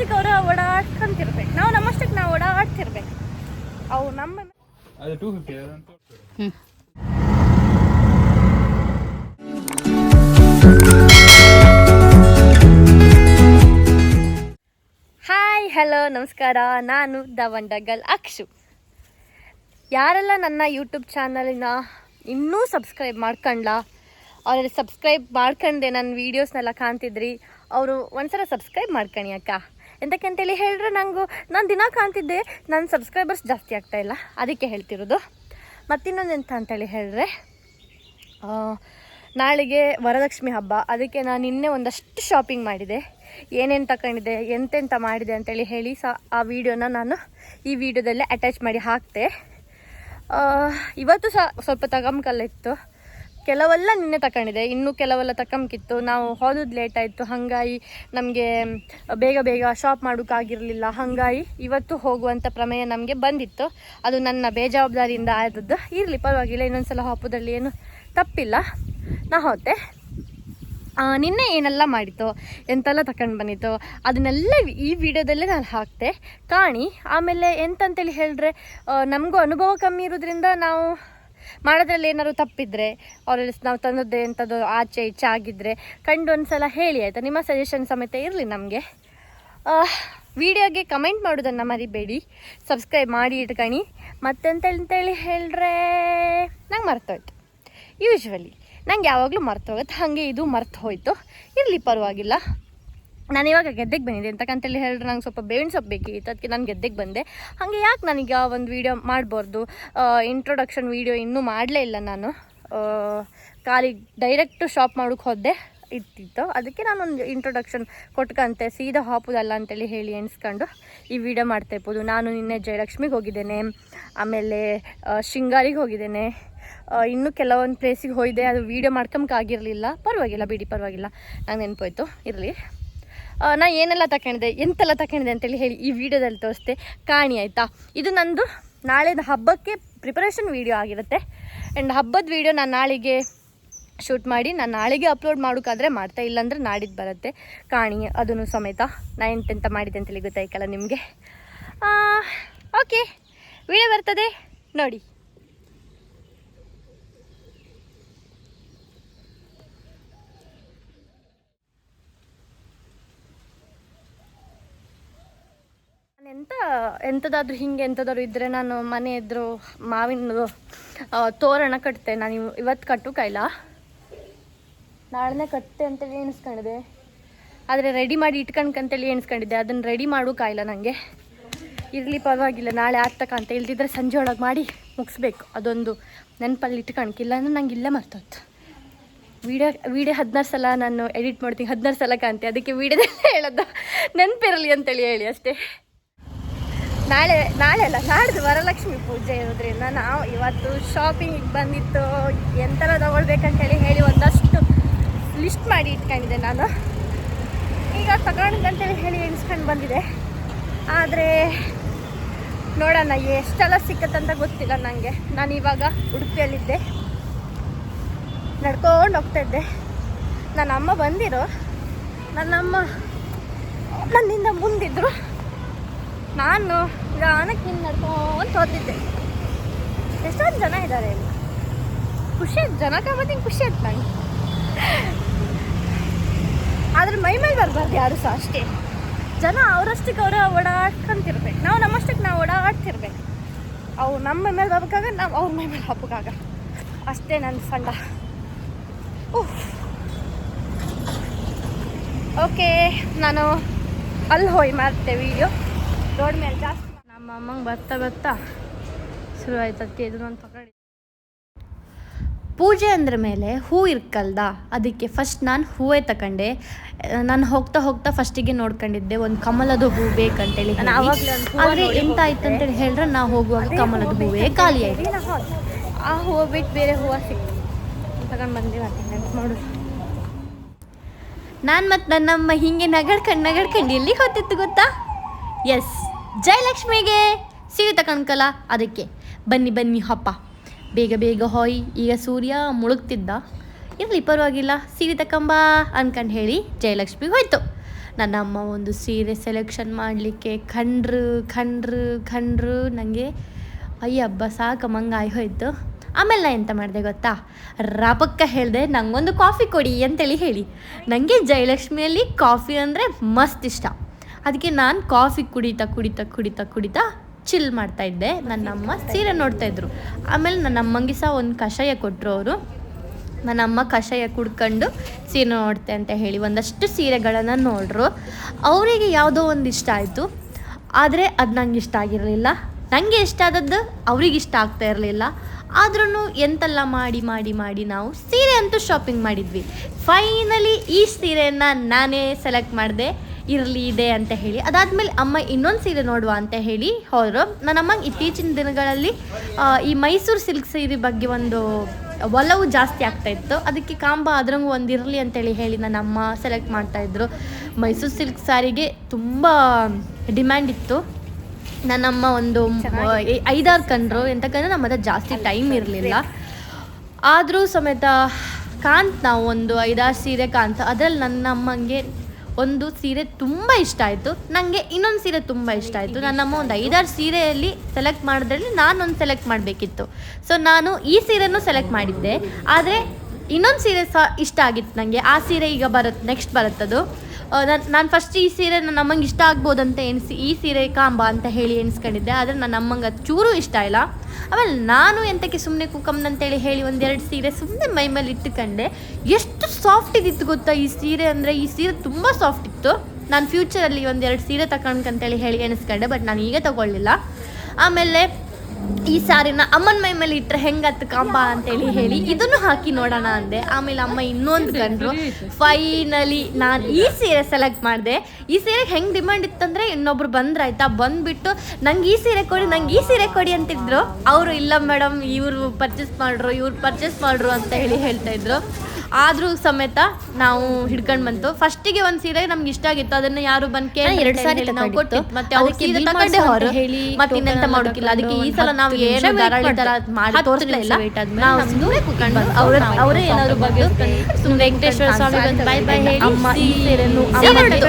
ಅವರಷ್ಟಕ್ಕೆ ಅವರು ಓಡಾಡ್ಕೊಂತಿರ್ಬೇಕು. ನಾವು ನಮ್ಮಷ್ಟಕ್ಕೆ ನಾವು ಓಡಾಡ್ತಿರ್ಬೇಕು. ಅವು ನಮ್ಮ ಹಾಯ್ ಹಲೋ ನಮಸ್ಕಾರ. ನಾನು ದವಂಡಗಲ್ ಅಕ್ಷು. ಯಾರೆಲ್ಲ ನನ್ನ ಯೂಟ್ಯೂಬ್ ಚಾನಲಿನ ಇನ್ನೂ ಸಬ್ಸ್ಕ್ರೈಬ್ ಮಾಡ್ಕೊಂಡ್ಲ? ಅವ್ರೆಲ್ಲ ಸಬ್ಸ್ಕ್ರೈಬ್ ಮಾಡ್ಕೊಂಡೆ ನನ್ನ ವೀಡಿಯೋಸ್ನೆಲ್ಲ ಕಾಣ್ತಿದ್ರಿ. ಅವರು ಒಂದ್ಸಲ ಸಬ್ಸ್ಕ್ರೈಬ್ ಮಾಡ್ಕಣಿ ಅಕ್ಕ. ಎಂತಕ್ಕೆ ಅಂತೇಳಿ ಹೇಳಿದ್ರೆ ನಂಗೂ ನಾನು ದಿನ ಕಾಣ್ತಿದ್ದೆ ನನ್ನ ಸಬ್ಸ್ಕ್ರೈಬರ್ಸ್ ಜಾಸ್ತಿ ಆಗ್ತಾ ಇಲ್ಲ, ಅದಕ್ಕೆ ಹೇಳ್ತಿರೋದು. ಮತ್ತಿನ್ನೊಂದು ಎಂತ ಅಂತೇಳಿ ಹೇಳಿದ್ರೆ ನಾಳೆಗೆ ವರಲಕ್ಷ್ಮಿ ಹಬ್ಬ, ಅದಕ್ಕೆ ನಾನು ನಿನ್ನೆ ಒಂದಷ್ಟು ಶಾಪಿಂಗ್ ಮಾಡಿದೆ. ಏನೇನು ತಗೊಂಡಿದೆ ಎಂತೆಂಥ ಮಾಡಿದೆ ಅಂತೇಳಿ ಹೇಳಿ ಸ, ಆ ವಿಡಿಯೋನ ನಾನು ಈ ವಿಡಿಯೋದಲ್ಲೇ ಅಟ್ಯಾಚ್ ಮಾಡಿ ಹಾಕ್ತೆ. ಇವತ್ತು ಸಹ ಸ್ವಲ್ಪ ತಗೊಂಕಲ್ಲಿತ್ತು ಕೆಲವೆಲ್ಲ ನಿನ್ನೆ ತಗೊಂಡಿದೆ ಇನ್ನೂ ಕೆಲವೆಲ್ಲ ತಗೊಂಕಿತ್ತು ನಾವು ಹೋದದ್ದು ಲೇಟ್ ಆಯಿತು. ಹಾಗಾಗಿ ನಮಗೆ ಬೇಗ ಬೇಗ ಶಾಪ್ ಮಾಡೋಕ್ಕಾಗಿರಲಿಲ್ಲ. ಹಾಗಾಗಿ ಇವತ್ತು ಹೋಗುವಂಥ ಪ್ರಮೇಯ ನಮಗೆ ಬಂದಿತ್ತು. ಅದು ನನ್ನ ಬೇಜವಾಬ್ದಾರಿಯಿಂದ ಆದದ್ದು. ಇರಲಿ, ಪರವಾಗಿಲ್ಲ. ಇನ್ನೊಂದ್ಸಲ ಹಬ್ಬದಲ್ಲಿ ಏನು ತಪ್ಪಿಲ್ಲ. ನಾ ಹೋತೆ ನಿನ್ನೆ ಏನೆಲ್ಲ ಮಾಡಿತ್ತು? ಎಂತೆಲ್ಲ ತಕೊಂಡು ಬಂದಿತ್ತು? ಅದನ್ನೆಲ್ಲ ಈ ವಿಡಿಯೋದಲ್ಲೇ ನಾನು ಹಾಕ್ತೆ. ಕಾಣಿ. ಆಮೇಲೆ ಎಂತಂತೇಳಿ ಹೇಳಿದ್ರೆ ನಮಗೂ ಅನುಭವ ಕಮ್ಮಿ ಇರೋದ್ರಿಂದ ನಾವು ಮಾಡೋದ್ರಲ್ಲಿ ಏನಾದ್ರು ತಪ್ಪಿದ್ರೆ, ಅವರಲ್ಲಿ ನಾವು ತಂದದ್ದು ಎಂಥದ್ದು ಆಚೆ ಈಚೆ ಆಗಿದ್ದರೆ ಕಂಡು ಒಂದ್ಸಲ ಹೇಳಿ, ಆಯಿತಾ? ನಿಮ್ಮ ಸಜೆಷನ್ ಸಮೇತ ಇರಲಿ ನಮಗೆ. ವಿಡಿಯೋಗೆ ಕಮೆಂಟ್ ಮಾಡೋದನ್ನು ಮರಿಬೇಡಿ. ಸಬ್ಸ್ಕ್ರೈಬ್ ಮಾಡಿ ಇಟ್ಕಣಿ. ಮತ್ತೆಂತೇಳಿ ಹೇಳ್ರೆ? ನಂಗೆ ಮರ್ತೋಯ್ತು. ಯೂಶ್ವಲಿ ನಂಗೆ ಯಾವಾಗಲೂ ಮರ್ತೋಗುತ್ತೆ. ಹಾಗೆ ಇದು ಮರ್ತು ಹೋಯಿತು. ಇರಲಿ ಪರವಾಗಿಲ್ಲ. ನಾನು ಇವಾಗ ಗೆದ್ದೆಗೆ ಬಂದಿದ್ದೆ. ಅಂತಕ್ಕಂತೇಳಿ ಹೇಳಿದ್ರೆ ನಂಗೆ ಸ್ವಲ್ಪ ಬೇವಿನ ಸೊಪ್ಪು ಬೇಕಿತ್ತು ಅದಕ್ಕೆ ನಾನು ಗೆದ್ದೆಗೆ ಬಂದೆ. ಹಾಗೆ ಯಾಕೆ ನನಗೆ ಒಂದು ವೀಡಿಯೋ ಮಾಡಬಾರ್ದು? ಇಂಟ್ರೊಡಕ್ಷನ್ ವೀಡಿಯೋ ಇನ್ನೂ ಮಾಡಲೇ ಇಲ್ಲ ನಾನು. ಆ, ಖಾಲಿ ಡೈರೆಕ್ಟು ಶಾಪ್ ಮಾಡೋಕ್ಕೆ ಹೋದೆ ಇತ್ತಿತ್ತು ಅದಕ್ಕೆ ನಾನೊಂದು ಇಂಟ್ರೊಡಕ್ಷನ್ ಕೊಟ್ಕಂತೆ. ಸೀದಾ ಹಾಪುದಲ್ಲ ಅಂತೇಳಿ ಹೇಳಿ ಎಣಿಸ್ಕೊಂಡು ಈ ವಿಡಿಯೋ ಮಾಡ್ತಾ ಇರ್ಬೋದು. ನಾನು ನಿನ್ನೆ ಜಯಲಕ್ಷ್ಮಿಗೆ ಹೋಗಿದ್ದೇನೆ. ಆಮೇಲೆ ಆ, ಶೃಂಗಾರಿಗೆ ಹೋಗಿದ್ದೇನೆ. ಆ, ಇನ್ನೂ ಕೆಲವೊಂದು ಪ್ಲೇಸಿಗೆ ಹೋಯಿದೆ. ಅದು ವೀಡಿಯೋ ಮಾಡ್ಕೊಂಬಕ್ಕಾಗಿರಲಿಲ್ಲ ಪರವಾಗಿಲ್ಲ ಬಿಡಿ ಪರವಾಗಿಲ್ಲ. ನಂಗೆ ನೆನಪೋಯ್ತು. ಇರಲಿ. ನಾ ಏನೆಲ್ಲ ತಕೊಂಡಿದೆ ಎಂತೆಲ್ಲ ತಗೊಂಡಿದೆ ಅಂತೇಳಿ ಹೇಳಿ ಈ ವಿಡಿಯೋದಲ್ಲಿ ತೋರಿಸ್ತೆ ಕಾಣಿ ಆಯಿತಾ? ಇದು ನಂದು ನಾಳೆದು ಹಬ್ಬಕ್ಕೆ ಪ್ರಿಪರೇಷನ್ ವೀಡಿಯೋ ಆಗಿರುತ್ತೆ. ಆ್ಯಂಡ್ ಹಬ್ಬದ ವೀಡಿಯೋ ನಾನು ನಾಳೆಗೆ ಶೂಟ್ ಮಾಡಿ, ನಾನು ನಾಳೆಗೆ ಅಪ್ಲೋಡ್ ಮಾಡೋಕ್ಕಾದ್ರೆ ಮಾಡ್ತಾ ಇಲ್ಲಾಂದರೆ ನಾಡಿದ್ದು ಬರುತ್ತೆ. ಕಾಣಿ, ಅದನ್ನು ಸಮೇತ ನಾ ಎಂತೆಂತ ಮಾಡಿದೆ ಅಂತೇಳಿ ಗೊತ್ತಾಯ್ಕಲ್ಲ ನಿಮಗೆ? ಓಕೆ ವಿಡಿಯೋ ಬರ್ತದೆ. ನೋಡಿ. ಎಂತ ಎಂಥದಾದ್ರೂ ಹಿಂಗೆ ಎಂಥದಾದ್ರು ಇದ್ದರೆ ನಾನು ಮನೆ ಎದುರು ಮಾವಿನ ತೋರಣ ಕಟ್ತೆ. ನಾನು ಇವ್- ಇವತ್ತು ಕಟ್ಟು ಕಾಯಿಲ್ಲ ನಾಳೆನೇ ಕಟ್ತೆ ಅಂತೇಳಿ ಎಣಿಸ್ಕೊಂಡಿದೆ. ಆದರೆ ರೆಡಿ ಮಾಡಿ ಇಟ್ಕಣ್ಕಂತೇಳಿ ಎಣಿಸ್ಕೊಂಡಿದ್ದೆ. ಅದನ್ನು ರೆಡಿ ಮಾಡು ಕಾಯಿಲ್ಲ ನನಗೆ ಇರಲಿ ಪರವಾಗಿಲ್ಲ, ನಾಳೆ ಆಗ್ತಕ್ಕ ಅಂತ ಇಲ್ದಿದ್ರೆ ಸಂಜೆ ಒಳಗೆ ಮಾಡಿ ಮುಗಿಸ್ಬೇಕು. ಅದೊಂದು ನೆನಪಲ್ಲಿ ಇಟ್ಕಣ್ಕಿಲ್ಲ ಅಂದ್ರೆ ನಂಗೆ ಇಲ್ಲೇ ಮರ್ತೋಯ್ತು ವಿಡಿಯೋ ವಿಡಿಯೋ ಹದಿನಾರು ಸಲ ನಾನು ಎಡಿಟ್ ಮಾಡ್ತೀನಿ. ಹದಿನಾರು ಸಲ ಕಾಣ್ತೆ. ಅದಕ್ಕೆ ವಿಡಿಯೋದಲ್ಲೇ ಹೇಳೋದು. ನೆನಪಿರಲಿ ಅಂತೇಳಿ ಹೇಳಿ ಅಷ್ಟೇ. ನಾಳೆ ನಾಳೆ ಅಲ್ಲ ನಾಡ್ದು ವರಲಕ್ಷ್ಮಿ ಪೂಜೆ ಇರೋದ್ರಿಂದ ನಾವು ಇವತ್ತು ಶಾಪಿಂಗಿಗೆ ಬಂದಿತ್ತು. ಎಂತೆಲ್ಲ ತಗೊಳ್ಬೇಕಂತೇಳಿ ಹೇಳಿ ಒಂದಷ್ಟು ಲಿಸ್ಟ್ ಮಾಡಿ ಇಟ್ಕೊಂಡಿದ್ದೆ ನಾನು. ಈಗ ತಗೊಂಡಂತೇಳಿ ಹೇಳಿ ಎಣಿಸ್ಕೊಂಡು ಬಂದಿದೆ. ಆದರೆ ನೋಡೋಣ, ಎಷ್ಟೆಲ್ಲ ಸಿಕ್ಕತ್ತಂತ ಗೊತ್ತಿಲ್ಲ ನನಗೆ ನಾನು ಇವಾಗ ಉಡುಪಿಯಲ್ಲಿದ್ದೆ. ನಡ್ಕೊಂಡು ಹೋಗ್ತಾ ಇದ್ದೆ. ನನ್ನ ಅಮ್ಮ ಬಂದಿರೋ ನನ್ನಮ್ಮ ನನ್ನಿಂದ ಮುಂದಿದ್ರು. ನಾನು ಗಾನಕ್ಕೆ ಹಿಂಗೆ ನಡ್ಕೊಂಡು ಹೋಗ್ತಿದ್ದೆ. ಎಷ್ಟೊಂದು ಜನ ಇದ್ದಾರೆ ಇಲ್ಲಿ. ಖುಷಿ, ಜನ ಕಾಮತ್ತಿಂಗ್ ಖುಷಿ ಆಯ್ತು ನಂಗೆ. ಆದ್ರೆ ಮೈ ಮೇಲೆ ಬರಬಾರ್ದು ಯಾರು ಸಹ ಅಷ್ಟೇ. ಜನ ಅವರಷ್ಟಕ್ಕೆ ಅವರ ಓಡಾಡ್ಕೊಂತಿರ್ಬೇಕು. ನಾವು ನಮ್ಮಷ್ಟಕ್ಕೆ ನಾವು ಓಡಾಡ್ತಿರ್ಬೇಕು. ಅವ್ರು ನಮ್ಮ ಮೇಲೆ ಬರ್ಬೇಕಾಗ ನಾವು ಅವ್ರ ಮೈ ಮೇಲೆ ಹಬ್ಬಕ್ಕಾಗ ಅಷ್ಟೇ ನನ್ನ ಸಂಡ. ಓಕೆ ನಾನು ಅಲ್ಲಿ ಹೋಯ್ ಮಾಡ್ತೆ ವಿಡಿಯೋ ರೋಡ್ ಮೇಲೆ ಜಾಸ್ತಿ ನಮ್ಮ ಅಮ್ಮಂಗೆ ಬತ್ತ ಬತ್ತ ಶುರು ಇದನ್ನೊಂದು ತಗೊಳ್ಳಿ ಪೂಜೆ ಅಂದ್ರ ಮೇಲೆ ಹೂ ಇರ್ಕಲ್ದ? ಅದಕ್ಕೆ ಫಸ್ಟ್ ನಾನು ಹೂವೇ ತಕೊಂಡೆ. ನಾನು ಹೋಗ್ತಾ ಹೋಗ್ತಾ ಫಸ್ಟಿಗೆ ನೋಡ್ಕೊಂಡಿದ್ದೆ ಒಂದು ಕಮಲದ ಹೂ ಬೇಕಂತೇಳಿ ಆದರೆ ಎಂತ ಆಯ್ತು ಅಂತೇಳಿ ಹೇಳಿದ್ರೆ ನಾ ಹೋಗುವಾಗ ಕಮಲದ ಹೂವೇ ಖಾಲಿ ಆಯ್ತು. ಆ ಹೂವು ಬಿಟ್ಟು ಬೇರೆ ಹೂವು ಸಿಕ್ತು ತಗೊಂಡು ಬಂದೆ ಮತ್ತೆ ಮಾಡು. ನಾನು ಮತ್ತು ನನ್ನಮ್ಮ ಹಿಂಗೆ ನಗಡ್ಕಂಡು ನಗಡ್ಕಂಡು ಎಲ್ಲಿ ಹೊತ್ತಿತ್ತು ಗೊತ್ತಾ? ಎಸ್ ಜಯಲಕ್ಷ್ಮಿಗೆ ಸೀರೆ ಕಣ್ಕಲ ಅದಕ್ಕೆ. ಬನ್ನಿ ಬನ್ನಿ, ಹಪ್ಪ. ಬೇಗ ಬೇಗ ಹೋಯ್. ಈಗ ಸೂರ್ಯ ಮುಳುಗ್ತಿದ್ದ. ಇರಲಿ, ಪರವಾಗಿಲ್ಲ. ಸೀರೆ ತಕೊಂಬಾ ಅನ್ಕಂಡು ಹೇಳಿ ಜಯಲಕ್ಷ್ಮಿಗೆ ಹೋಯ್ತು. ನನ್ನ ಅಮ್ಮ ಒಂದು ಸೀರೆ ಸೆಲೆಕ್ಷನ್ ಮಾಡಲಿಕ್ಕೆ ಖಂಡ್ರು ಖಂಡ್ರು ಖಂಡ್ರು. ನನಗೆ ಅಯ್ಯಬ್ಬ ಸಾಕಮ್ಮಂಗೆ ಆಯ್ ಹೋಯ್ತು. ಆಮೇಲೆ ನಾ ಎಂತ ಮಾಡಿದೆ ಗೊತ್ತಾ? ರಾಪಕ್ಕ ಹೇಳಿದೆ, ನಂಗೊಂದು ಕಾಫಿ ಕೊಡಿ ಅಂತೇಳಿ ಹೇಳಿ. ನನಗೆ ಜಯಲಕ್ಷ್ಮಿಯಲ್ಲಿ ಕಾಫಿ ಅಂದರೆ ಮಸ್ತ್ ಇಷ್ಟ. ಅದಕ್ಕೆ ನಾನು ಕಾಫಿ ಕುಡಿತಾ ಕುಡಿತಾ ಕುಡಿತಾ ಕುಡಿತಾ ಚಿಲ್ ಮಾಡ್ತಾ ಇದ್ದೆ. ನನ್ನ ಅಮ್ಮ ಸೀರೆ ನೋಡ್ತಾ ಇದ್ರು. ಆಮೇಲೆ ನನ್ನ ಅಮ್ಮಂಗೆ ಸಹ ಒಂದು ಕಷಾಯ ಕೊಟ್ಟರು ಅವರು. ನನ್ನ ಅಮ್ಮ ಕಷಾಯ ಕುಡ್ಕೊಂಡು ಸೀರೆ ನೋಡ್ತೆ ಅಂತ ಹೇಳಿ ಒಂದಷ್ಟು ಸೀರೆಗಳನ್ನು ನೋಡ್ರು. ಅವರಿಗೆ ಯಾವುದೋ ಒಂದು ಇಷ್ಟ ಆಯಿತು. ಆದರೆ ಅದು ನಂಗೆ ಇಷ್ಟ ಆಗಿರಲಿಲ್ಲ. ನನಗೆ ಇಷ್ಟ ಆದದ್ದು ಅವ್ರಿಗೆ ಇಷ್ಟ ಆಗ್ತಾ ಇರಲಿಲ್ಲ. ಆದ್ರೂ ಎಂತೆಲ್ಲ ಮಾಡಿ ಮಾಡಿ ಮಾಡಿ ನಾವು ಸೀರೆ ಅಂತೂ ಶಾಪಿಂಗ್ ಮಾಡಿದ್ವಿ. ಫೈನಲಿ ಈ ಸೀರೆಯನ್ನು ನಾನೇ ಸೆಲೆಕ್ಟ್ ಮಾಡಿದೆ. ಇರಲಿ ಇದೆ ಅಂತ ಹೇಳಿ. ಅದಾದಮೇಲೆ ಅಮ್ಮ ಇನ್ನೊಂದು ಸೀರೆ ನೋಡುವ ಅಂತ ಹೇಳಿ ಹೋದರು. ನನ್ನಮ್ಮ ಇತ್ತೀಚಿನ ದಿನಗಳಲ್ಲಿ ಈ ಮೈಸೂರು ಸಿಲ್ಕ್ ಸೀರೆ ಬಗ್ಗೆ ಒಂದು ಒಲವು ಜಾಸ್ತಿ ಆಗ್ತಾ ಇತ್ತು. ಅದಕ್ಕೆ ಕಾಂಬ ಅದ್ರಂಗೂ ಒಂದು ಇರಲಿ ಅಂತೇಳಿ ಹೇಳಿ ನನ್ನ ಅಮ್ಮ ಸೆಲೆಕ್ಟ್ ಮಾಡ್ತಾಯಿದ್ರು ಮೈಸೂರು ಸಿಲ್ಕ್ ಸಾರಿಗೆ ತುಂಬ ಡಿಮ್ಯಾಂಡ್ ಇತ್ತು. ನನ್ನಮ್ಮ ಒಂದು ಐದಾರು ಕಂಡ್ರು ಎಂತಕ್ಕಂದ್ರೆ ನಮ್ಮ ಹತ್ರ ಜಾಸ್ತಿ ಟೈಮ್ ಇರಲಿಲ್ಲ. ಆದರೂ ಸಮೇತ ಕಾಂತ್ ನಾವು ಒಂದು ಐದಾರು ಸೀರೆ ಕಾಂತ ಅದರಲ್ಲಿ ನನ್ನ ಅಮ್ಮಂಗೆ ಒಂದು ಸೀರೆ ತುಂಬ ಇಷ್ಟ ಆಯಿತು. ನನಗೆ ಇನ್ನೊಂದು ಸೀರೆ ತುಂಬ ಇಷ್ಟ ಆಯಿತು. ನನ್ನಮ್ಮ ಒಂದು ಐದಾರು ಸೀರೆಯಲ್ಲಿ ಸೆಲೆಕ್ಟ್ ಮಾಡಿದ್ರಲ್ಲಿ ನಾನೊಂದು ಸೆಲೆಕ್ಟ್ ಮಾಡಬೇಕಿತ್ತು. ಸೊ ನಾನು ಈ ಸೀರೆನೂ ಸೆಲೆಕ್ಟ್ ಮಾಡಿದ್ದೆ. ಆದರೆ ಇನ್ನೊಂದು ಸೀರೆ ಸಹ ಇಷ್ಟ ಆಗಿತ್ತು ನನಗೆ ಆ ಸೀರೆ ಈಗ ಬರುತ್ತೆ ನೆಕ್ಸ್ಟ್ ಬರುತ್ತದು. ನಾನು ನಾನು ಫಸ್ಟ್ ಈ ಸೀರೆ ನನ್ನ ಅಮ್ಮಂಗೆ ಇಷ್ಟ ಆಗ್ಬೋದಂತ ಎಣಿಸಿ ಈ ಸೀರೆ ಕಾಂಬ ಅಂತ ಹೇಳಿ ಎಣಿಸ್ಕೊಂಡಿದ್ದೆ ಆದರೆ ನನ್ನ ಅಮ್ಮಂಗೆ ಅದು ಚೂರು ಇಷ್ಟ ಇಲ್ಲ. ಆಮೇಲೆ ನಾನು ಎಂತಕ್ಕೆ ಸುಮ್ಮನೆ ಕುಕ್ಕಮ್ಮನಂತೇಳಿ ಹೇಳಿ ಒಂದೆರಡು ಸೀರೆ ಸುಮ್ಮನೆ ಮೈ ಮೇಲೆ ಇಟ್ಟುಕೊಂಡೆ, ಎಷ್ಟು ಸಾಫ್ಟ್ ಇದ್ದಿತ್ತು ಗೊತ್ತಾ ಈ ಸೀರೆ ಅಂದರೆ ಈ ಸೀರೆ ತುಂಬ ಸಾಫ್ಟ್ ಇತ್ತು. ನಾನು ಫ್ಯೂಚರಲ್ಲಿ ಒಂದೆರಡು ಸೀರೆ ತಗೊಂಡ್ಕಂತೇಳಿ ಹೇಳಿ ಎಣಿಸ್ಕೊಂಡೆ ಬಟ್ ನಾನು ಈಗ ತಗೊಳ್ಳಿಲ್ಲ. ಆಮೇಲೆ ಈ ಸಾರಿನ ಅಮ್ಮನ ಮೈ ಮೇಲೆ ಇಟ್ಟರೆ ಹೆಂಗತ್ತು ಕಾಂಬ ಅಂತೇಳಿ ಹೇಳಿ ಇದನ್ನು ಹಾಕಿ ನೋಡೋಣ ಅಂದೆ. ಆಮೇಲೆ ಅಮ್ಮ ಇನ್ನೊಂದು ಕಂಡ್ರು. ಫೈನಲಿ ನಾನು ಈ ಸೀರೆ ಸೆಲೆಕ್ಟ್ ಮಾಡಿದೆ. ಈ ಸೀರೆಗೆ ಹೆಂಗೆ ಡಿಮಾಂಡ್ ಇತ್ತಂದ್ರೆ ಇನ್ನೊಬ್ರು ಬಂದ್ರಾಯ್ತಾ? ಬಂದ್ಬಿಟ್ಟು ನಂಗೆ ಈ ಸೀರೆ ಕೊಡಿ ನಂಗೆ ಈ ಸೀರೆ ಕೊಡಿ ಅಂತಿದ್ರು. ಅವರು ಇಲ್ಲ ಮೇಡಮ್ ಇವರು ಪರ್ಚೇಸ್ ಮಾಡ್ರು ಇವ್ರು ಪರ್ಚೇಸ್ ಮಾಡ್ರು ಅಂತ ಹೇಳಿ ಹೇಳ್ತಾ ಇದ್ರು. ಆದ್ರೂ ಸಮೇತ ನಾವು ಹಿಡ್ಕೊಂಡು ಬಂತು. ಫಸ್ಟಿಗೆ ಒಂದು ಸೀರೆ ನಮ್ಗೆ ಇಷ್ಟ ಆಗಿತ್ತು. ಅದನ್ನ ಯಾರು ಬಂದು ಕೇಳಿ ಎರಡು ಸಾರಿ ನಾವು ತಗೊಂಡಿತ್ತು. ಕೊಟ್ಟಿದ್ದು ಮತ್ತೆ ಅವ್ರು ಅದಕ್ಕೆ ಸೀರೆ ತಗೊಂಡೆ ಹೊರ ಹೇಳಿ ಮತ್ತೆ ಇನ್ನೆಂತ ಮಾಡೋಕ್ಕಿಲ್ಲ ಅದಕ್ಕೆ ಈ ಸಲ ನಾವು ಏನು ಧಾರಾಳಿ ಮಾಡಿ ಸುಮ್ಮನೆ ಕುತ್ಕೊಂಡು ಅವ್ರ ಅವ್ರ ಏನಾದ್ರು ಬಗ್ಗೆ ಸುಮ್ಮನೆ ವೆಂಕಟೇಶ್ವರ ಸ್ವಾಮಿ ಬಂದು ಹೇಳಿ. ಅಮ್ಮ ಈ ಸೀರೆನು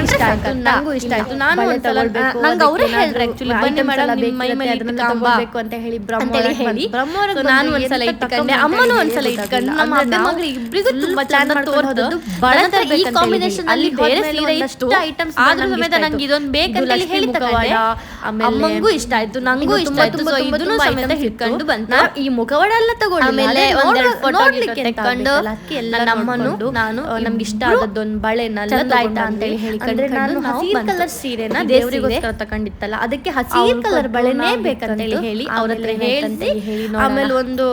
ಇಷ್ಟ ಆಯ್ತು. ನಂಗೂ ಇಷ್ಟ ಆಯ್ತು. ನಾನು ಒಂದ್ಸಲ ನಂಗೆ ಅವರೇ ಹೇಳಿದ್ರು. ಬನ್ನಿ ಮೇಡಮ್ ನಿಮ್ಮ ಮೈ ಮೇಲೆ ಬೇಕಿರುತ್ತೆ, ಅದನ್ನ ಕಾಂಬ. ಅಂತ ಹೇಳಿ ಅಂತೇಳಿ ಹೇಳಿ ಬ್ರಹ್ಮವರಕ್ಕೆ ನಾನು ಒಂದ್ಸಲ ಇಟ್ಕೊಂಡೆ. ಅಮ್ಮನೂ ಒಂದ್ಸಲ ಇಟ್ಕೊಂಡು ನಮ್ಮ ತುಂಬಾ ಚೆನ್ನಾಗಿ ಈ. ಅಲ್ಲಿ ಬೇರೆ ಸೀರೆ ಇತ್ತು ಆದ್ರೂ ಸಮೇತ ನಂಗೆ ಇದೊಂದು ಬೇಕಂತ ಹೇಳಿ ತಗೊಂಡೆ ಅಮ್ಮಂಗೂ ಇಷ್ಟ ಆಯ್ತು ನಂಗೂ ಇಷ್ಟ ಆಯ್ತು. ಸೊ ತುಂಬಾ ಇದನ್ನು ಸಮೇತ ಹಿಡ್ಕೊಂಡು ಬಂತ ಈ ಮುಖವಾಡ ಎಲ್ಲ. ಆಮೇಲೆ ಒಂದೆರಡು ಫೋಟೋ ನನ್ನ ನಾನು ನಮ್ಗೆ ಇಷ್ಟ ಆದದ್ದೊಂದು ಚಂದ ಆಯ್ತಾ ಅಂತ ಹೇಳಿ ನಾನು ಹಸಿರು ಕಲರ್ ಸೀರೆನ ದೇವರಿಗೋಸ್ಕರ ತಕೊಂಡಿತ್ತಲ್ಲ ಅದಕ್ಕೆ ಹಸಿರು ಕಲರ್ ಬಳೆನೇ ಬೇಕಂತ ಹೇಳಿ ಅವ್ರ ಹತ್ರ ಹೇಳಿ ಆಮೇಲೆ ಒಂದು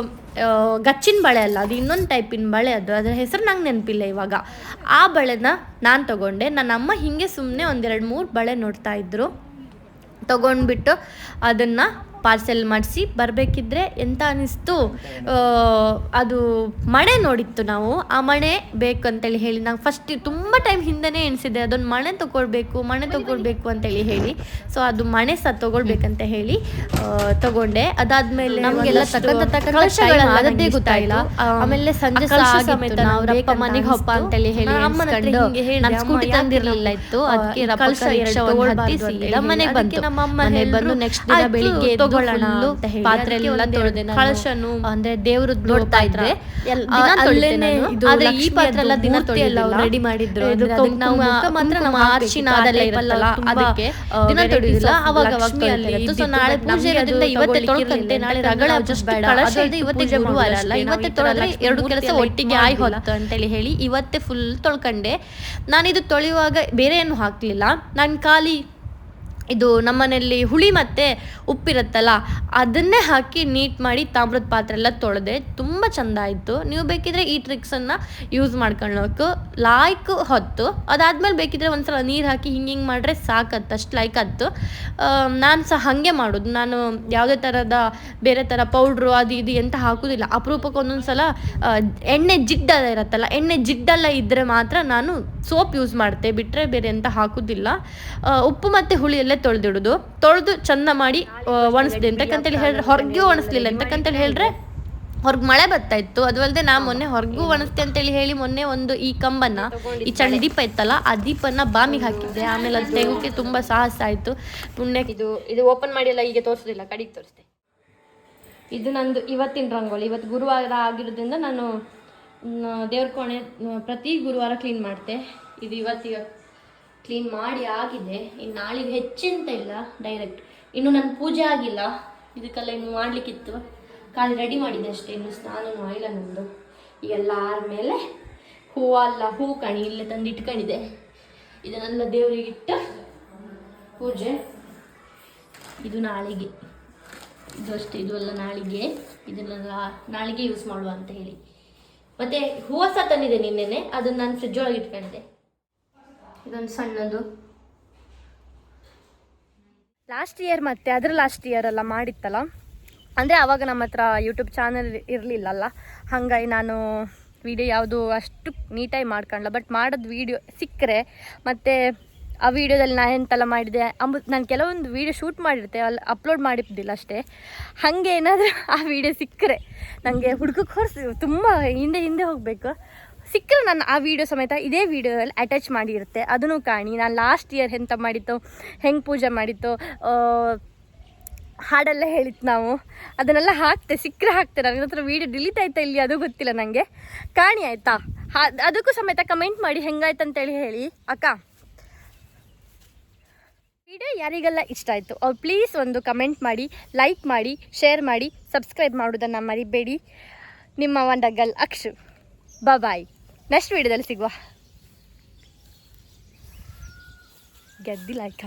ಗಚ್ಚಿನ ಬಳೆ ಅಲ್ಲ, ಅದು ಇನ್ನೊಂದು ಟೈಪಿನ ಬಳೆ ಅದು. ಅದರ ಹೆಸರು ನಂಗೆ ನೆನಪಿಲ್ಲ ಇವಾಗ. ಆ ಬಳೆನ ನಾನು ತಗೊಂಡೆ. ನನ್ನ ಅಮ್ಮ ಹಿಂಗೆ ಸುಮ್ಮನೆ ಒಂದೆರಡು ಮೂರು ಬಳೆ ನೋಡ್ತಾ ಇದ್ದರು ತಗೊಂಡ್ಬಿಟ್ಟು ಅದನ್ನು ಪಾರ್ಸೆಲ್ ಮಾಡಿಸಿ ಬರಬೇಕಿದ್ರೆ ಎಂತ ಅನಿಸ್ತು ಆ, ಅದು ಮಣೆ ನೋಡಿತ್ತು ನಾವು. ಆ ಮಣೆ ಬೇಕು ಅಂತೇಳಿ ಹೇಳಿ ನಾವು ಫಸ್ಟ್ ತುಂಬ ಟೈಮ್ ಹಿಂದೆನೇ ಎಣಿಸಿದೆ ಅದೊಂದು ಮಣೆ ತೊಗೊಳ್ಬೇಕು ಮಣೆ ತೊಗೊಳ್ಬೇಕು ಅಂತೇಳಿ ಹೇಳಿ. ಸೊ ಅದು ಮಣೆ ಸಹ ತೊಗೊಳ್ಬೇಕಂತ ಹೇಳಿ ತಗೊಂಡೆ. ಅದಾದ್ಮೇಲೆ ನಮಗೆಲ್ಲ ಆದದ್ದೇ ಗೊತ್ತಾಯಿಲ್ಲ. ಆಮೇಲೆ ಸಂಜೆ ನಾವು ಮನೆಗೆ ಹಬ್ಬ ಅಂತೇಳಿ ಹೇಳಿ ನಾನು ಸ್ಕೂಟಿ ತಂದಿರಲಿಲ್ಲ? ಇತ್ತು? ಅದಕ್ಕೆ ಈ ರಪ್ಪ ಕಳಶ ಕೈ ಎರಡು. ಮನೆಗೆ ಬಂತು. ನಮ್ಮ ಅಮ್ಮ ಬಂದು ನೆಕ್ಸ್ಟ್ ದಿನ ಬೆಳಿಗ್ಗೆ ತಗೊಳ್ಳೋಣ full ಅಂತ ಹೇಳಿ. ಪಾತ್ರೆ ಎಲ್ಲ ತೊಳೆದೆ ಕಳಶನು ಅಂದ್ರೆ ದೇವ್ರದ್ದು ನೋಡ್ತಾ ಇದ್ರೆ ಆದ್ರೆ ಈ ಪಾತ್ರೆ ಎಲ್ಲ ದಿನ ತೊಳೆಯಲ್ಲ ರೆಡಿ ಮಾಡಿದ್ರು. ಮಾತ್ರ ನಮ್ಮ. ಅರಿಶಿನ ಅದೆಲ್ಲ ಇರುತ್ತಲ್ಲ, ಅದಕ್ಕೆ ದಿನ ತೊಳೆದಿಲ್ಲ ಅವಾಗ ಅವಾಗ. ಸೊ ನಾಳೆ ಪೂಜೆ ಇರೋದ್ರಿಂದ ಇವತ್ತೇ ತೊಳ್ಕಂತೆ ನಾಳೆ. ರಗಳ ನಾವು ಬೇಡ. ಕಳಶ ಅದು ಇವತ್ತೇ ಗುರುವಾರ ಅಲ್ಲ ಇವತ್ತೇ ತೊಳೆದ್ರೆ ಎರಡು ಕೆಲಸ ಒಟ್ಟಿಗೆ ಆಯ್ ಹೋಗ್ತು ಹೊತ್ತು ಅಂತೇಳಿ ಹೇಳಿ ಇವತ್ತೇ ಫುಲ್ ತೊಳ್ಕೊಂಡೆ ನಾನಿದು ತೊಳೆಯುವಾಗ ಬೇರೆ ಏನು ಹಾಕ್ಲಿಲ್ಲ ನಾನು ಖಾಲಿ ಇದು ನಮ್ಮನೆಯಲ್ಲಿ ಹುಳಿ ಮತ್ತು ಉಪ್ಪಿರುತ್ತಲ್ಲ, ಅದನ್ನೇ ಹಾಕಿ ನೀಟ್ ಮಾಡಿ ತಾಮ್ರದ ಪಾತ್ರೆ ಎಲ್ಲ ತೊಳೆದೆ ತುಂಬ ಚೆಂದ ಆಯಿತು. ನೀವು ಬೇಕಿದ್ರೆ ಈ ಟ್ರಿಕ್ಸನ್ನು ಯೂಸ್ ಮಾಡ್ಕೊಳ್ಳೋಕೆ ಲಾಯ್ಕ್ ಹೊತ್ತು, ಅದಾದಮೇಲೆ ಬೇಕಿದ್ರೆ ಒಂದ್ಸಲ ನೀರು ಹಾಕಿ ಹಿಂಗೆ ಹಿಂಗೆ ಮಾಡಿದ್ರೆ ಸಾಕತ್ತು ಅಷ್ಟು ಲೈಕ್ ಹತ್ತು. ನಾನು ಸಹ ಹಾಗೆ ಮಾಡೋದು. ನಾನು ಯಾವುದೇ ಥರದ ಬೇರೆ ಥರ ಪೌಡ್ರು ಅದು ಇದು ಎಂತ ಹಾಕೋದಿಲ್ಲ. ಅಪರೂಪಕ್ಕೆ ಒಂದೊಂದು ಸಲ ಎಣ್ಣೆ ಜಿಡ್ಡೆಲ್ಲ ಇರುತ್ತಲ್ಲ, ಎಣ್ಣೆ ಜಿಡ್ಡೆಲ್ಲ ಇದ್ದರೆ ಮಾತ್ರ ನಾನು ಸೋಪ್ ಯೂಸ್ ಮಾಡ್ತೆ. ಬಿಟ್ಟರೆ ಬೇರೆ ಎಂತ ಹಾಕೋದಿಲ್ಲ. ಉಪ್ಪು ಮತ್ತು ಹುಳಿಯಲ್ಲೇ ತೊಳೆದಿಡೋದು. ತೊಳೆದು ಚಂದ ಮಾಡಿ ಒಣಸ್ದೆ ಎಂತಕ್ಕಂತೇಳಿ ಹೇಳಿದ್ರೆ ಹೊರಗೂ ಒಣಸ್ಲಿಲ್ಲ ಎಂತಕ್ಕಂತೇಳಿ ಹೇಳಿದ್ರೆ ಹೊರಗೆ ಮಳೆ ಬರ್ತಾ ಇತ್ತು. ಅದು ಅಲ್ಲದೆ ನಾ ಮೊನ್ನೆ ಹೊರಗೂ ಒಣಸ್ತೆ ಅಂತೇಳಿ ಹೇಳಿ ಮೊನ್ನೆ ಒಂದು ಈ ಕಂಬನ್ನ ಈ ಚಂಡ ದೀಪ ಇತ್ತಲ್ಲ, ಆ ದೀಪನ್ನ ಬಾಮಿಗೆ ಹಾಕಿದ್ದೆ. ಆಮೇಲೆ ಅದು ತೆಗೋಕೆ ತುಂಬ ಸಾಹಸ ಆಯಿತು. ಪುಣ್ಯ ಇದು ಇದು ಓಪನ್ ಮಾಡಿ ಎಲ್ಲ ಈಗ ತೋರಿಸೋದಿಲ್ಲ. ಕಡಿಗೆ ತೋರಿಸ್ತೆ ಇದು ನಂದು ಇವತ್ತಿನ ರಂಗೋಲಿ. ಇವತ್ತು ಗುರುವಾರ ಆಗಿರೋದ್ರಿಂದ ನಾನು ದೇವ್ರ ಕೋಣೆ ಪ್ರತಿ ಗುರುವಾರ ಕ್ಲೀನ್ ಮಾಡ್ತೆ. ಇದು ಇವತ್ತಿಗ ಕ್ಲೀನ್ ಮಾಡಿ ಆಗಿದೆ. ಇನ್ನು ನಾಳೆಗೆ ಹೆಚ್ಚಿಂತ ಇಲ್ಲ ಡೈರೆಕ್ಟ್ ಇನ್ನು ನನ್ನ ಪೂಜೆ ಆಗಿಲ್ಲ. ಇದಕ್ಕೆಲ್ಲ ಇನ್ನು ಮಾಡಲಿಕ್ಕಿತ್ತು. ಖಾಲಿ ರೆಡಿ ಮಾಡಿದೆ ಅಷ್ಟೇ. ಇನ್ನು ಸ್ನಾನನೂ ಆಯಿಲ್ಲ ನಂದು. ಈಗೆಲ್ಲ ಆದ್ಮೇಲೆ ಹೂವಲ್ಲ ಹೂ ಕಣಿ, ಇಲ್ಲೇ ತಂದು ಇಟ್ಕೊಂಡಿದೆ ಇದನ್ನೆಲ್ಲ ದೇವರಿಗೆ ಇಟ್ಟು ಪೂಜೆ. ಇದು ನಾಳೆಗೆ. ಇದು ಅಷ್ಟೇ, ಇದು ಎಲ್ಲ ನಾಳಿಗೆ. ಇದನ್ನೆಲ್ಲ ನಾಳೆಗೆ ಯೂಸ್ ಮಾಡುವ ಅಂತ ಹೇಳಿ. ಮತ್ತೆ ಹೂವು ಸಹ ತಂದಿದೆ ನಿನ್ನೆನೆ. ಅದನ್ನು ನಾನು ಫ್ರಿಜ್ ಒಳಗೆ ಇಟ್ಕೊಂಡಿದ್ದೆ. ಇದೊಂದು ಸಣ್ಣದು. ಲಾಸ್ಟ್ ಇಯರ್ ಮತ್ತೆ ಅದ್ರ ಲಾಸ್ಟ್ ಇಯರ್ ಎಲ್ಲ ಮಾಡಿತ್ತಲ್ಲ? ಅಂದರೆ ಆವಾಗ ನಮ್ಮ ಹತ್ರ ಯೂಟ್ಯೂಬ್ ಚಾನಲ್ ಇರಲಿಲ್ಲಲ್ಲ? ಹಾಗಾಗಿ ನಾನು ವಿಡಿಯೋ ಯಾವುದು ಅಷ್ಟು ನೀಟಾಗಿ ಮಾಡ್ಕೊಳ್ಳಲ್ಲ ಬಟ್ ಮಾಡೋದು ವಿಡಿಯೋ ಸಿಕ್ಕರೆ, ಮತ್ತು ಆ ವಿಡಿಯೋದಲ್ಲಿ ನಾನು ಎಂತೆಲ್ಲ ಮಾಡಿದೆ? ಅಂಬು ನಾನು ಕೆಲವೊಂದು ವೀಡಿಯೋ ಶೂಟ್ ಮಾಡಿರ್ತೆ ಅಲ್ಲಿ ಅಪ್ಲೋಡ್ ಮಾಡಿದ್ದಿಲ್ಲ ಅಷ್ಟೇ. ಹಾಗೆ ಏನಾದರೂ ಆ ವಿಡಿಯೋ ಸಿಕ್ಕರೆ ನನಗೆ ಹುಡುಗಕ್ಕೆ ಹೊರಿಸಿ ತುಂಬ ಹಿಂದೆ ಹಿಂದೆ ಹೋಗಬೇಕು. ಸಿಕ್ಕರೆ ನಾನು ಆ ವಿಡಿಯೋ ಸಮೇತ ಇದೇ ವಿಡಿಯೋದಲ್ಲಿ ಅಟ್ಯಾಚ್ ಮಾಡಿರುತ್ತೆ. ಅದನ್ನು ಕಾಣಿ. ನಾನು ಲಾಸ್ಟ್ ಇಯರ್ ಎಂತ ಮಾಡಿತ್ತು ಹೆಂಗೆ ಪೂಜೆ ಮಾಡಿತ್ತು ಹಾಡೆಲ್ಲ ಹೇಳಿತ್ತು ನಾವು. ಅದನ್ನೆಲ್ಲ ಹಾಕ್ತೆ. ಸಿಕ್ಕರೆ ಹಾಕ್ತೆ. ನನಗೆ ಹತ್ರ ವೀಡಿಯೋ ಡಿಲೀಟ್ ಆಯ್ತಾ ಇಲ್ಲಿ ಅದು ಗೊತ್ತಿಲ್ಲ ನನಗೆ ಕಾಣಿ ಆಯ್ತಾ? ಅದಕ್ಕೂ ಸಮೇತ ಕಮೆಂಟ್ ಮಾಡಿ ಹೆಂಗಾಯ್ತು ಅಂತೇಳಿ ಹೇಳಿ. ಅಕ್ಕ. ವಿಡಿಯೋ ಯಾರಿಗೆಲ್ಲ ಇಷ್ಟ ಆಯಿತು? ಅವ್ರು ಪ್ಲೀಸ್ ಒಂದು ಕಮೆಂಟ್ ಮಾಡಿ ಲೈಕ್ ಮಾಡಿ ಶೇರ್ ಮಾಡಿ ಸಬ್ಸ್ಕ್ರೈಬ್ ಮಾಡೋದನ್ನು ಮರಿಬೇಡಿ. ನಿಮ್ಮ ವಂಡಗಲ್ ಅಕ್ಷು. ಬಾಯ್ ನೆಕ್ಸ್ಟ್ ವೀಡಿಯೋದಲ್ಲಿ ಸಿಗುವ. ಗೆದ್ದಿಲ್ಲ ಆಯ್ತು